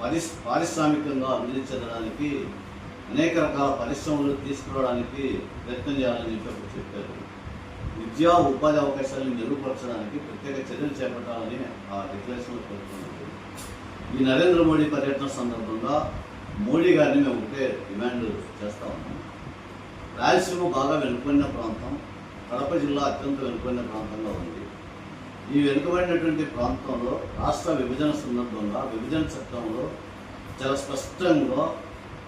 పరిస్ పారిశ్రామికంగా అభివృద్ధి చెందడానికి అనేక రకాల పరిశ్రమలు తీసుకురావడానికి ప్రయత్నం చేయాలని చెప్పి చెప్పారు. విద్యా ఉపాధి అవకాశాలను మెరుగుపరచడానికి ప్రత్యేక చర్యలు చేపట్టాలని ఆ డిక్లరేషన్లో పేర్కొన్నారు. ఈ నరేంద్ర మోడీ పర్యటన సందర్భంగా మోడీ గారిని మేము ఒకటే డిమాండ్ చేస్తా ఉన్నాం. రాయలసీమ బాగా వెనుకొన్న ప్రాంతం కడప జిల్లా అత్యంత వెనుకొన్న ప్రాంతంగా ఉంది. ఈ వెనుకబడినటువంటి ప్రాంతంలో రాష్ట్ర విభజన సందర్భంగా విభజన చట్టంలో చాలా స్పష్టంగా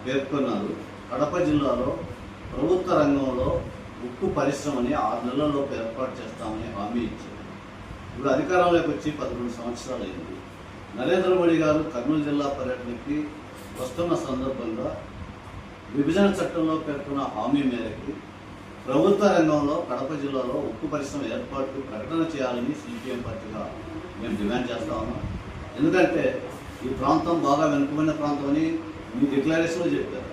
పేర్కొన్నారు. కడప జిల్లాలో ప్రభుత్వ రంగంలో ఉక్కు పరిశ్రమని ఆరు నెలల్లో ఏర్పాటు చేస్తామని హామీ ఇచ్చారు. ఇప్పుడు అధికారంలోకి వచ్చి పదకొండు సంవత్సరాలు అయింది. నరేంద్ర మోడీ గారు కర్నూలు జిల్లా పర్యటనకి వస్తున్న సందర్భంగా విభజన చట్టంలో పేర్కొన్న హామీ మేరకు ప్రభుత్వ రంగంలో కడప జిల్లాలో ఉక్కు పరిశ్రమ ఏర్పాటుకు ప్రకటన చేయాలని సిపిఎం పార్టీగా మేము డిమాండ్ చేస్తా ఉన్నాం. ఎందుకంటే ఈ ప్రాంతం బాగా వెనుకబడిన ప్రాంతం అని మీ డిక్లరేషన్లో చెప్పారు.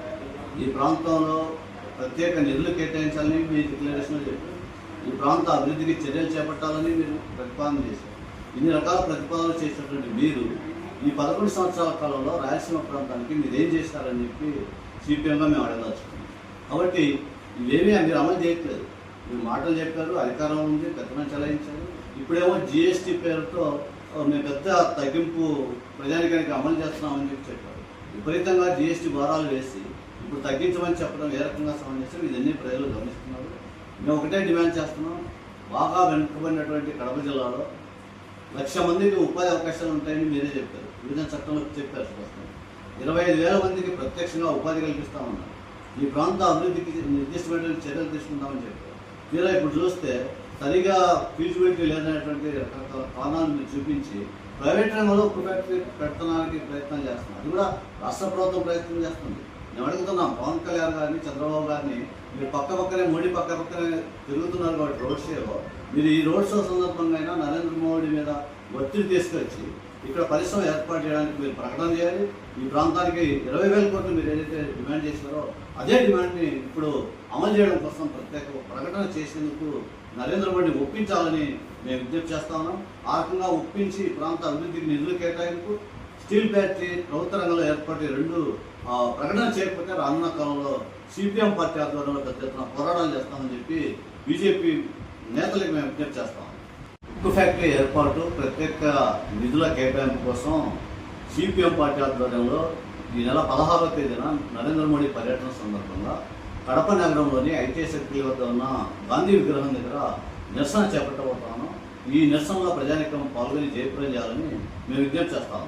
ఈ ప్రాంతంలో ప్రత్యేక నిధులు కేటాయించాలని మీ డిక్లరేషన్లో చెప్పారు. ఈ ప్రాంత అభివృద్ధికి చర్యలు చేపట్టాలని మీరు ప్రతిపాదన చేశారు. ఇన్ని రకాల ప్రతిపాదనలు చేసినటువంటి మీరు ఈ పదకొండు సంవత్సరాల కాలంలో రాయలసీమ ప్రాంతానికి మీరు ఏం చేస్తారని చెప్పి సిపిఎంగా మేము అడగదలుచుకున్నాం కాబట్టి ఇవేమీ మీరు అమలు చేయట్లేదు. మీరు మాటలు చెప్పారు అధికారం ఉంది పెద్దన చలాయించారు. ఇప్పుడేమో జిఎస్టీ పేరుతో మేము పెద్ద తగ్గింపు ప్రజానికానికి అమలు చేస్తున్నామని చెప్పి చెప్పారు. విపరీతంగా జిఎస్టీ భారాలు వేసి ఇప్పుడు తగ్గించమని చెప్పడం ఏ రకంగా సమంజసం? ఇదన్నీ ప్రజలు గమనిస్తున్నారు. మేము ఒకటే డిమాండ్ చేస్తున్నాం బాగా వెనుకబడినటువంటి కడప జిల్లాలో లక్ష మందికి ఉపాధి అవకాశాలు ఉంటాయని మీరే చెప్పారు. విభజన చట్టంలో చెప్పారు ఇరవై ఐదు వేల మందికి ప్రత్యక్షంగా ఉపాధి కల్పిస్తామన్నారు. ఈ ప్రాంత అభివృద్ధికి నిర్దిష్టమైన చర్యలు తీసుకుంటామని చెప్పారు. తీరా ఇప్పుడు చూస్తే సరిగా ఫీజిబిలిటీ లేదనేటువంటి రకరకాల మీరు చూపించి ప్రైవేట్ రంగంలో ఒక ఫ్యాక్టరీ పెట్టడానికి ప్రయత్నం చేస్తున్నారు. అది కూడా రాష్ట్ర ప్రభుత్వం ప్రయత్నం చేస్తుంది. నేను అడుగుతున్నాం పవన్ కళ్యాణ్ గారిని చంద్రబాబు గారిని మీరు పక్క పక్కనే మోడీ పక్క పక్కనే తిరుగుతున్నారు కాబట్టి రోడ్ షోలో. మీరు ఈ రోడ్ షో సందర్భంగా అయినా నరేంద్ర మోడీ మీద ఒత్తిడి తీసుకొచ్చి ఇక్కడ పరిశ్రమ ఏర్పాటు చేయడానికి మీరు ప్రకటన చేయాలి. ఈ ప్రాంతానికి ఇరవై వేల కోట్లు మీరు ఏదైతే డిమాండ్ చేశారో అదే డిమాండ్ని ఇప్పుడు అమలు చేయడం కోసం ప్రత్యేక ప్రకటన చేసేందుకు నరేంద్ర మోడీని ఒప్పించాలని మేము విజ్ఞప్తి చేస్తా ఉన్నాం. ఆ రకంగా ఒప్పించి ప్రాంత అభివృద్ధికి నిధులు కేటాయింపు స్టీల్ ఫ్యాక్టరీ ప్రభుత్వ రంగంలో ఏర్పడే రెండు ప్రకటన చేయకపోతే రానున్న కాలంలో సిపిఎం పార్టీ ఆధ్వర్యంలో పెద్ద ఎత్తున పోరాటాలు చేస్తామని చెప్పి బీజేపీ నేతలకు మేము విజ్ఞప్తి చేస్తాం ఉక్కు ఫ్యాక్టరీ ఏర్పాటు ప్రత్యేక నిధుల కేటాయింపు కోసం సిపిఎం పార్టీ ఆధ్వర్యంలో ఈ నెల పదహారవ తేదీన నరేంద్ర మోడీ పర్యటన సందర్భంగా కడప నగరంలోని ఐటీఐ శక్తి వద్ద ఉన్న గాంధీ విగ్రహం దగ్గర నిరసన చేపట్టబోతాను ఈ నిరసనలో ప్రజానికం పాల్గొని జయప్రదం చేయాలని మేము విజ్ఞప్తి చేస్తాము